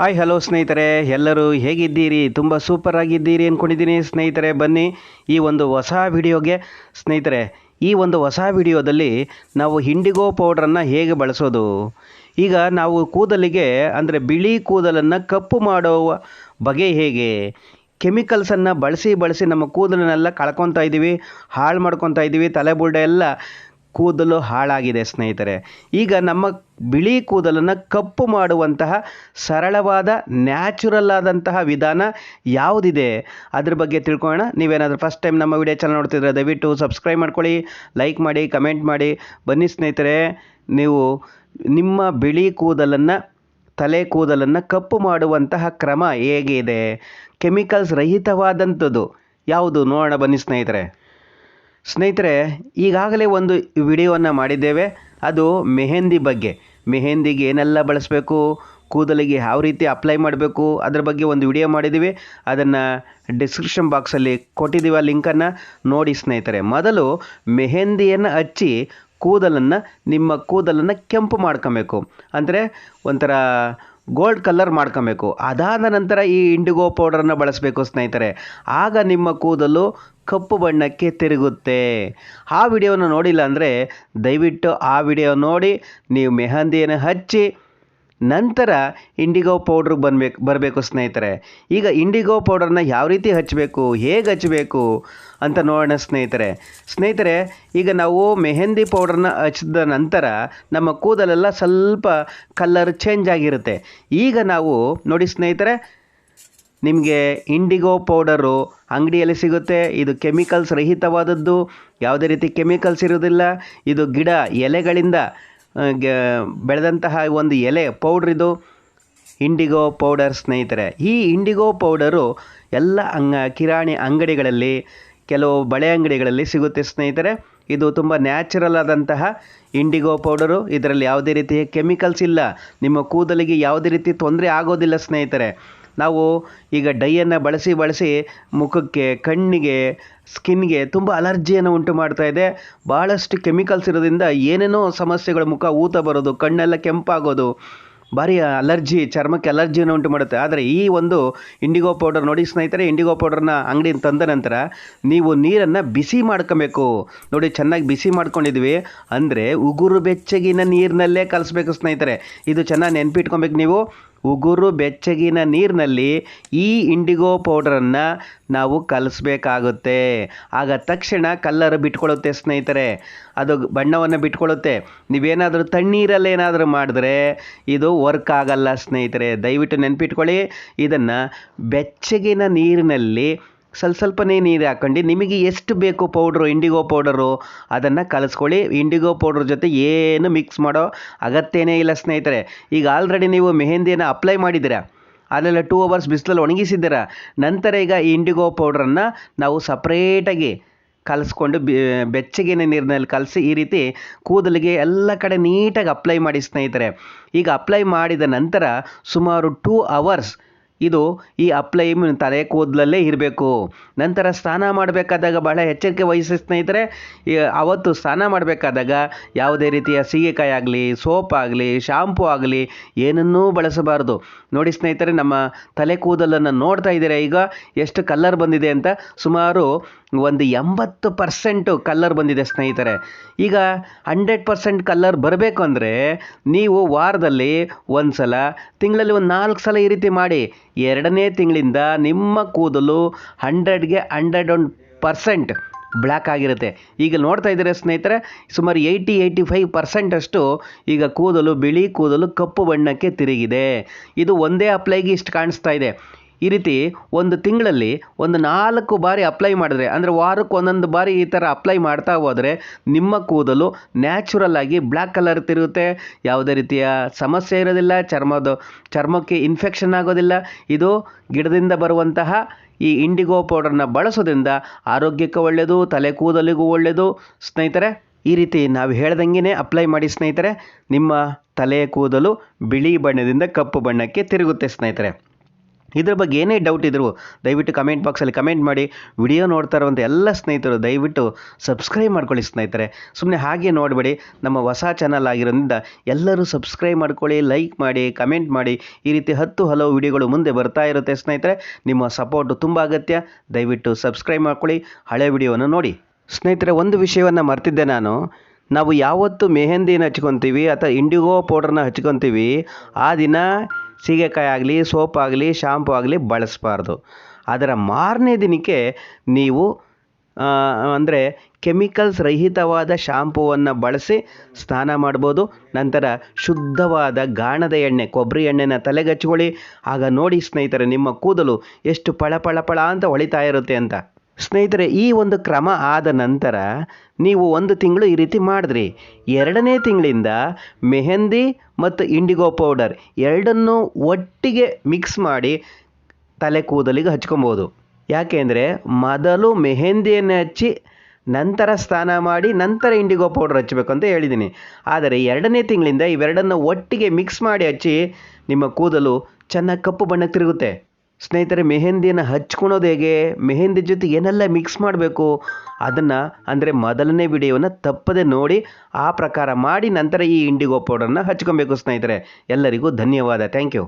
Hi hello ಸ್ನೇಹಿತರೆ. ಎಲ್ಲರೂ ಹೇಗಿದ್ದೀರಿ? ತುಂಬ ಸೂಪರ್ ಆಗಿದ್ದೀರಿ ಅಂದ್ಕೊಂಡಿದ್ದೀನಿ ಸ್ನೇಹಿತರೆ. ಬನ್ನಿ ಈ ಒಂದು ಹೊಸ ವಿಡಿಯೋಗೆ. ಸ್ನೇಹಿತರೆ, ಈ ಒಂದು ಹೊಸ ವಿಡಿಯೋದಲ್ಲಿ ನಾವು ಇಂಡಿಗೋ ಪೌಡ್ರನ್ನು ಹೇಗೆ ಬಳಸೋದು? ಈಗ ನಾವು ಕೂದಲಿಗೆ, ಅಂದರೆ ಬಿಳಿ ಕೂದಲನ್ನು ಕಪ್ಪು ಮಾಡುವ ಬಗೆ ಹೇಗೆ? ಕೆಮಿಕಲ್ಸನ್ನು ಬಳಸಿ ಬಳಸಿ ನಮ್ಮ ಕೂದಲನ್ನೆಲ್ಲ ಕಳ್ಕೊತಾ ಇದ್ದೀವಿ ಹಾಳು ಮಾಡ್ಕೊತಾ ಇದ್ದೀವಿ ತಲೆಬುರ್ಡೆ ಎಲ್ಲ ಕೂದಲು ಹಾಳಾಗಿದೆ ಸ್ನೇಹಿತರೆ. ಈಗ ನಮ್ಮ ಬಿಳಿ ಕೂದಲನ್ನು ಕಪ್ಪು ಮಾಡುವಂತಹ ಸರಳವಾದ ನ್ಯಾಚುರಲ್ ಆದಂತಹ ವಿಧಾನ ಯಾವುದಿದೆ? ಅದ್ರ ಬಗ್ಗೆ ತಿಳ್ಕೊಳ್ಳೋಣ. ನೀವೇನಾದರೂ ಫಸ್ಟ್ ಟೈಮ್ ನಮ್ಮ ವಿಡಿಯೋ ಚಾನಲ್ ನೋಡ್ತಿದ್ರೆ ದಯವಿಟ್ಟು ಸಬ್ಸ್ಕ್ರೈಬ್ ಮಾಡ್ಕೊಳ್ಳಿ ಲೈಕ್ ಮಾಡಿ ಕಮೆಂಟ್ ಮಾಡಿ. ಬನ್ನಿ ಸ್ನೇಹಿತರೆ, ನೀವು ನಿಮ್ಮ ಬಿಳಿ ಕೂದಲನ್ನು, ತಲೆ ಕೂದಲನ್ನು ಕಪ್ಪು ಮಾಡುವಂತಹ ಕ್ರಮ ಹೇಗಿದೆ? ಕೆಮಿಕಲ್ಸ್ ರಹಿತವಾದಂಥದ್ದು ಯಾವುದು? ನೋಡೋಣ ಬನ್ನಿ ಸ್ನೇಹಿತರೆ. ಸ್ನೇಹಿತರೆ, ಈಗಾಗಲೇ ಒಂದು ವಿಡಿಯೋವನ್ನು ಮಾಡಿದ್ದೇವೆ. ಅದು ಮೆಹೆಂದಿ ಬಗ್ಗೆ. ಮೆಹೆಂದಿಗೆ ಏನೆಲ್ಲ ಬಳಸಬೇಕು, ಕೂದಲಿಗೆ ಯಾವ ರೀತಿ ಅಪ್ಲೈ ಮಾಡಬೇಕು, ಅದರ ಬಗ್ಗೆ ಒಂದು ವಿಡಿಯೋ ಮಾಡಿದ್ದೀವಿ. ಅದನ್ನು ಡಿಸ್ಕ್ರಿಪ್ಷನ್ ಬಾಕ್ಸಲ್ಲಿ ಕೊಟ್ಟಿದ್ದೀವಿ ಆ ಲಿಂಕನ್ನು. ನೋಡಿ ಸ್ನೇಹಿತರೆ, ಮೊದಲು ಮೆಹೆಂದಿಯನ್ನು ಹಚ್ಚಿ ಕೂದಲನ್ನು, ನಿಮ್ಮ ಕೂದಲನ್ನು ಕೆಂಪು ಮಾಡ್ಕೊಬೇಕು. ಅಂದರೆ ಒಂಥರ ಗೋಲ್ಡ್ ಕಲರ್ ಮಾಡ್ಕೊಬೇಕು. ಅದಾದ ನಂತರ ಈ ಇಂಡಿಗೋ ಪೌಡರನ್ನು ಬಳಸಬೇಕು ಸ್ನೇಹಿತರೆ. ಆಗ ನಿಮ್ಮ ಕೂದಲು ಕಪ್ಪು ಬಣ್ಣಕ್ಕೆ ತಿರುಗುತ್ತೆ. ಆ ವಿಡಿಯೋನ ನೋಡಿಲ್ಲ ಅಂದರೆ ದಯವಿಟ್ಟು ಆ ವಿಡಿಯೋ ನೋಡಿ, ನೀವು ಮೆಹಂದಿಯನ್ನು ಹಚ್ಚಿ ನಂತರ ಇಂಡಿಗೋ ಪೌಡ್ರ್ ಬನ್ಬೇಕು ಬರಬೇಕು ಸ್ನೇಹಿತರೆ. ಈಗ ಇಂಡಿಗೋ ಪೌಡರ್ನ ಯಾವ ರೀತಿ ಹಚ್ಚಬೇಕು ಹೇಗೆ ಹಚ್ಚಬೇಕು ಅಂತ ನೋಡೋಣ ಸ್ನೇಹಿತರೆ. ಸ್ನೇಹಿತರೆ, ಈಗ ನಾವು ಮೆಹೆಂದಿ ಪೌಡ್ರನ್ನ ಹಚ್ಚಿದ ನಂತರ ನಮ್ಮ ಕೂದಲೆಲ್ಲ ಸ್ವಲ್ಪ ಕಲರ್ ಚೇಂಜ್ ಆಗಿರುತ್ತೆ. ಈಗ ನಾವು, ನೋಡಿ ಸ್ನೇಹಿತರೆ, ನಿಮಗೆ ಇಂಡಿಗೋ ಪೌಡರು ಅಂಗಡಿಯಲ್ಲಿ ಸಿಗುತ್ತೆ. ಇದು ಕೆಮಿಕಲ್ಸ್ ರಹಿತವಾದದ್ದು. ಯಾವುದೇ ರೀತಿ ಕೆಮಿಕಲ್ಸ್ ಇರೋದಿಲ್ಲ ಇದು ಗಿಡ ಎಲೆಗಳಿಂದ ಬೆಳೆದಂತಹ ಒಂದು ಎಲೆ ಪೌಡ್ರ್ ಇದು. ಇಂಡಿಗೋ ಪೌಡರ್ ಸ್ನೇಹಿತರೆ, ಈ ಇಂಡಿಗೋ ಪೌಡರು ಎಲ್ಲ ಅಂಗ, ಕಿರಾಣಿ ಅಂಗಡಿಗಳಲ್ಲಿ, ಕೆಲವು ಬಳೆ ಅಂಗಡಿಗಳಲ್ಲಿ ಸಿಗುತ್ತೆ ಸ್ನೇಹಿತರೆ. ಇದು ತುಂಬ ನ್ಯಾಚುರಲ್ ಆದಂತಹ ಇಂಡಿಗೋ ಪೌಡರು ಇದರಲ್ಲಿ ಯಾವುದೇ ರೀತಿಯ ಕೆಮಿಕಲ್ಸ್ ಇಲ್ಲ. ನಿಮ್ಮ ಕೂದಲಿಗೆ ಯಾವುದೇ ರೀತಿ ತೊಂದರೆ ಆಗೋದಿಲ್ಲ ಸ್ನೇಹಿತರೆ. ನಾವು ಈಗ ಡೈಯನ್ನು ಬಳಸಿ ಬಳಸಿ ಮುಖಕ್ಕೆ, ಕಣ್ಣಿಗೆ, ಸ್ಕಿನ್ಗೆ ತುಂಬ ಅಲರ್ಜಿಯನ್ನು ಉಂಟು ಮಾಡ್ತಾ ಇದೆ. ಭಾಳಷ್ಟು ಕೆಮಿಕಲ್ಸ್ ಇರೋದ್ರಿಂದ ಏನೇನೋ ಸಮಸ್ಯೆಗಳು ಮುಖ ಊತ ಬರೋದು, ಕಣ್ಣೆಲ್ಲ ಕೆಂಪಾಗೋದು, ಭಾರಿ ಅಲರ್ಜಿ, ಚರ್ಮಕ್ಕೆ ಅಲರ್ಜಿಯನ್ನು ಉಂಟು ಮಾಡುತ್ತೆ. ಆದರೆ ಈ ಒಂದು ಇಂಡಿಗೋ ಪೌಡರ್ ನೋಡಿ ಸ್ನೇಹಿತರೆ, ಇಂಡಿಗೋ ಪೌಡರ್ನ ಅಂಗಡಿಯಿಂದ ತಂದ ನಂತರ ನೀವು ನೀರನ್ನು ಬಿಸಿ ಮಾಡ್ಕೊಬೇಕು. ನೋಡಿ ಚೆನ್ನಾಗಿ ಬಿಸಿ ಮಾಡ್ಕೊಂಡಿದ್ವಿ. ಅಂದರೆ ಉಗುರು ಬೆಚ್ಚಗಿನ ನೀರಿನಲ್ಲೇ ಕಲಿಸ್ಬೇಕು ಸ್ನೇಹಿತರೆ. ಇದು ಚೆನ್ನಾಗಿ ನೆನ್ಪಿಟ್ಕೊಬೇಕು ನೀವು. ಉಗುರು ಬೆಚ್ಚಗಿನ ನೀರಿನಲ್ಲಿ ಈ ಇಂಡಿಗೋ ಪೌಡರನ್ನು ನಾವು ಕಲಿಸ್ಬೇಕಾಗುತ್ತೆ. ಆಗ ತಕ್ಷಣ ಕಲ್ಲರ್ ಬಿಟ್ಕೊಳ್ಳುತ್ತೆ ಸ್ನೇಹಿತರೆ. ಅದು ಬಣ್ಣವನ್ನು ಬಿಟ್ಕೊಳ್ಳುತ್ತೆ. ನೀವೇನಾದರೂ ತಣ್ಣೀರಲ್ಲಿ ಏನಾದರೂ ಮಾಡಿದ್ರೆ ಇದು ವರ್ಕ್ ಆಗಲ್ಲ ಸ್ನೇಹಿತರೆ. ದಯವಿಟ್ಟು ನೆನಪಿಟ್ಕೊಳ್ಳಿ, ಇದನ್ನು ಬೆಚ್ಚಗಿನ ನೀರಿನಲ್ಲಿ ಸ್ವಲ್ಪ ಸ್ವಲ್ಪನೇ ನೀರು ಹಾಕ್ಕೊಂಡು ನಿಮಗೆ ಎಷ್ಟು ಬೇಕು ಪೌಡ್ರು ಇಂಡಿಗೋ ಪೌಡರು ಅದನ್ನು ಕಲಿಸ್ಕೊಳ್ಳಿ. ಇಂಡಿಗೋ ಪೌಡ್ರ್ ಜೊತೆ ಏನು ಮಿಕ್ಸ್ ಮಾಡೋ ಅಗತ್ಯನೇ ಇಲ್ಲ ಸ್ನೇಹಿತರೆ. ಈಗ ಆಲ್ರೆಡಿ ನೀವು ಮೆಹಂದಿಯನ್ನು ಅಪ್ಲೈ ಮಾಡಿದ್ದೀರಾ? ಅಲ್ಲೆಲ್ಲ ಟೂ ಅವರ್ಸ್ ಬಿಸಿಲಲ್ಲಿ ಒಣಗಿಸಿದ್ದೀರಾ? ನಂತರ ಈಗ ಇಂಡಿಗೋ ಪೌಡ್ರನ್ನು ನಾವು ಸಪ್ರೇಟಾಗಿ ಕಲಿಸ್ಕೊಂಡು ಬೆಚ್ಚಗಿನ ನೀರಿನಲ್ಲಿ ಕಲಸಿ ಈ ರೀತಿ ಕೂದಲಿಗೆ ಎಲ್ಲ ಕಡೆ ನೀಟಾಗಿ ಅಪ್ಲೈ ಮಾಡಿ ಸ್ನೇಹಿತರೆ. ಈಗ ಅಪ್ಲೈ ಮಾಡಿದ ನಂತರ ಸುಮಾರು ಟೂ ಅವರ್ಸ್ ಇದು ಈ ಅಪ್ಲೈ ತಲೆ ಕೂದಲಲ್ಲೇ ಇರಬೇಕು. ನಂತರ ಸ್ನಾನ ಮಾಡಬೇಕಾದಾಗ ಬಹಳ ಎಚ್ಚರಿಕೆ ವಹಿಸಿ ಸ್ನೇಹಿತರೆ ಅವತ್ತು ಸ್ನಾನ ಮಾಡಬೇಕಾದಾಗ ಯಾವುದೇ ರೀತಿಯ ಸೀಗೆಕಾಯಿ ಆಗಲಿ, ಸೋಪ್ ಆಗಲಿ ಶಾಂಪೂ ಆಗಲಿ ಏನನ್ನೂ ಬಳಸಬಾರ್ದು. ನೋಡಿ ಸ್ನೇಹಿತರೆ, ನಮ್ಮ ತಲೆ ಕೂದಲನ್ನು ನೋಡ್ತಾ ಇದ್ದೀರಾ ಈಗ? ಎಷ್ಟು ಕಲ್ಲರ್ ಬಂದಿದೆ ಅಂತ ಸುಮಾರು ಒಂದು ಎಂಬತ್ತು ಪರ್ಸೆಂಟು ಕಲ್ಲರ್ ಬಂದಿದೆ ಸ್ನೇಹಿತರೆ. ಈಗ ಹಂಡ್ರೆಡ್ ಪರ್ಸೆಂಟ್ ಕಲ್ಲರ್ ಬರಬೇಕು ಅಂದರೆ ನೀವು ವಾರದಲ್ಲಿ ಒಂದು ಸಲ ತಿಂಗಳಲ್ಲಿ ಒಂದು ನಾಲ್ಕು ಸಲ ಈ ರೀತಿ ಮಾಡಿ. ಎರಡನೇ ತಿಂಗಳಿಂದ ನಿಮ್ಮ ಕೂದಲು ಹಂಡ್ರೆಡ್ಗೆ ಹಂಡ್ರೆಡ್ ಒನ್ ಪರ್ಸೆಂಟ್ ಬ್ಲ್ಯಾಕ್ ಆಗಿರುತ್ತೆ. ಈಗ ನೋಡ್ತಾ ಇದ್ದಾರೆ ಸ್ನೇಹಿತರೆ, ಸುಮಾರು ಏಯ್ಟಿ ಏಯ್ಟಿ ಫೈವ್ ಪರ್ಸೆಂಟಷ್ಟು ಈಗ ಕೂದಲು, ಬಿಳಿ ಕೂದಲು ಕಪ್ಪು ಬಣ್ಣಕ್ಕೆ ತಿರುಗಿದೆ. ಇದು ಒಂದೇ ಅಪ್ಲೈಗೆ ಇಷ್ಟು ಕಾಣಿಸ್ತಾ ಇದೆ. ಈ ರೀತಿ ಒಂದು ತಿಂಗಳಲ್ಲಿ ಒಂದು ನಾಲ್ಕು ಬಾರಿ ಅಪ್ಲೈ ಮಾಡಿದ್ರೆ, ಅಂದರೆ ವಾರಕ್ಕೆ ಒಂದೊಂದು ಬಾರಿ ಈ ಥರ ಅಪ್ಲೈ ಮಾಡ್ತಾ ಹೋದರೆ ನಿಮ್ಮ ಕೂದಲು ನ್ಯಾಚುರಲ್ ಆಗಿ ಬ್ಲ್ಯಾಕ್ ಕಲರ್ ತಿರುಗುತ್ತೆ. ಯಾವುದೇ ರೀತಿಯ ಸಮಸ್ಯೆ ಇರೋದಿಲ್ಲ, ಚರ್ಮದ, ಚರ್ಮಕ್ಕೆ ಇನ್ಫೆಕ್ಷನ್ ಆಗೋದಿಲ್ಲ. ಇದು ಗಿಡದಿಂದ ಬರುವಂತಹ ಈ ಇಂಡಿಗೋ ಪೌಡರ್ನ ಬಳಸೋದ್ರಿಂದ ಆರೋಗ್ಯಕ್ಕೆ ಒಳ್ಳೆಯದು ತಲೆ ಕೂದಲಿಗೂ ಒಳ್ಳೆಯದು ಸ್ನೇಹಿತರೆ, ಈ ರೀತಿ ನಾವು ಹೇಳ್ದಂಗೆ ಅಪ್ಲೈ ಮಾಡಿ ಸ್ನೇಹಿತರೆ, ನಿಮ್ಮ ತಲೆಯ ಕೂದಲು ಬಿಳಿ ಬಣ್ಣದಿಂದ ಕಪ್ಪು ಬಣ್ಣಕ್ಕೆ ತಿರುಗುತ್ತೆ ಸ್ನೇಹಿತರೆ. ಇದ್ರ ಬಗ್ಗೆ ಏನೇ ಡೌಟ್ ಇದ್ದರೂ ದಯವಿಟ್ಟು ಕಮೆಂಟ್ ಬಾಕ್ಸಲ್ಲಿ ಕಮೆಂಟ್ ಮಾಡಿ ವಿಡಿಯೋ ನೋಡ್ತಾ ಇರುವಂಥ ಎಲ್ಲ ಸ್ನೇಹಿತರು ದಯವಿಟ್ಟು ಸಬ್ಸ್ಕ್ರೈಬ್ ಮಾಡ್ಕೊಳ್ಳಿ ಸ್ನೇಹಿತರೆ. ಸುಮ್ಮನೆ ಹಾಗೆ ನೋಡಬೇಡಿ, ನಮ್ಮ ಹೊಸ ಚಾನಲ್ ಆಗಿರೋದ್ರಿಂದ ಎಲ್ಲರೂ ಸಬ್ಸ್ಕ್ರೈಬ್ ಮಾಡ್ಕೊಳ್ಳಿ ಲೈಕ್ ಮಾಡಿ ಕಮೆಂಟ್ ಮಾಡಿ, ಈ ರೀತಿ ಹತ್ತು ಹಲವು ವಿಡಿಯೋಗಳು ಮುಂದೆ ಬರ್ತಾ ಇರುತ್ತೆ ಸ್ನೇಹಿತರೆ. ನಿಮ್ಮ ಸಪೋರ್ಟು ತುಂಬ ಅಗತ್ಯ. ದಯವಿಟ್ಟು ಸಬ್ಸ್ಕ್ರೈಬ್ ಮಾಡ್ಕೊಳ್ಳಿ, ಹಳೆ ವಿಡಿಯೋವನ್ನು ನೋಡಿ. ಸ್ನೇಹಿತರೆ, ಒಂದು ವಿಷಯವನ್ನು ಮರ್ತಿದ್ದೆ ನಾನು. ನಾವು ಯಾವತ್ತು ಮೆಹಂದಿನ ಹಚ್ಕೊತೀವಿ ಅಥವಾ ಇಂಡಿಗೋ ಪೌಡ್ರನ್ನ ಹಚ್ಕೊತೀವಿ, ಆ ದಿನ ಸೀಗೆಕಾಯಿ ಆಗಲಿ ಸೋಪ್ ಆಗಲಿ ಶಾಂಪು ಆಗಲಿ ಬಳಸಬಾರ್ದು. ಅದರ ಮಾರನೇ ದಿನಕ್ಕೆ ನೀವು ಅಂದರೆ ಕೆಮಿಕಲ್ಸ್ ರಹಿತವಾದ ಶಾಂಪುವನ್ನು ಬಳಸಿ ಸ್ನಾನ ಮಾಡ್ಬೋದು. ನಂತರ ಶುದ್ಧವಾದ ಗಾಣದ ಎಣ್ಣೆ ಕೊಬ್ಬರಿ ಎಣ್ಣೆನ ತಲೆಗಚ್ಕೊಳ್ಳಿ ಆಗ ನೋಡಿ ಸ್ನೇಹಿತರೆ, ನಿಮ್ಮ ಕೂದಲು ಎಷ್ಟು ಪಳ ಪಳ ಪಳ ಅಂತ ಹೊಳಿತಾ ಇರುತ್ತೆ ಅಂತ. ಸ್ನೇಹಿತರೆ, ಈ ಒಂದು ಕ್ರಮ ಆದ ನಂತರ ನೀವು ಒಂದು ತಿಂಗಳು ಈ ರೀತಿ ಮಾಡಿದ್ರಿ. ಎರಡನೇ ತಿಂಗಳಿಂದ ಮೆಹಂದಿ ಮತ್ತು ಇಂಡಿಗೋ ಪೌಡರ್ ಎರಡನ್ನೂ ಒಟ್ಟಿಗೆ ಮಿಕ್ಸ್ ಮಾಡಿ ತಲೆ ಕೂದಲಿಗೆ ಹಚ್ಕೊಬೋದು. ಯಾಕೆಂದರೆ ಮೊದಲು ಮೆಹಂದಿಯನ್ನು ಹಚ್ಚಿ ನಂತರ ಸ್ನಾನ ಮಾಡಿ ನಂತರ ಇಂಡಿಗೋ ಪೌಡರ್ ಹಚ್ಚಬೇಕು ಅಂತ ಹೇಳಿದ್ದೀನಿ. ಆದರೆ ಎರಡನೇ ತಿಂಗಳಿಂದ ಇವೆರಡನ್ನು ಒಟ್ಟಿಗೆ ಮಿಕ್ಸ್ ಮಾಡಿ ಹಚ್ಚಿ ನಿಮ್ಮ ಕೂದಲು ಚೆನ್ನಾಗಿ ಕಪ್ಪು ಬಣ್ಣಕ್ಕೆ ತಿರುಗುತ್ತೆ. ಸ್ನೇಹಿತರೆ, ಮೆಹಂದಿಯನ್ನು ಹಚ್ಕೊಳೋದು ಹೇಗೆ? ಮೆಹೆಂದಿ ಜೊತೆ ಏನೆಲ್ಲ ಮಿಕ್ಸ್ ಮಾಡಬೇಕು? ಅದನ್ನು ಅಂದರೆ ಮೊದಲನೇ ವಿಡಿಯೋವನ್ನು ತಪ್ಪದೆ ನೋಡಿ, ಆ ಪ್ರಕಾರ ಮಾಡಿ ನಂತರ ಈ ಇಂಡಿಗೋ ಪೌಡರನ್ನು ಹಚ್ಕೊಬೇಕು ಸ್ನೇಹಿತರೆ. ಎಲ್ಲರಿಗೂ ಧನ್ಯವಾದ. Thank you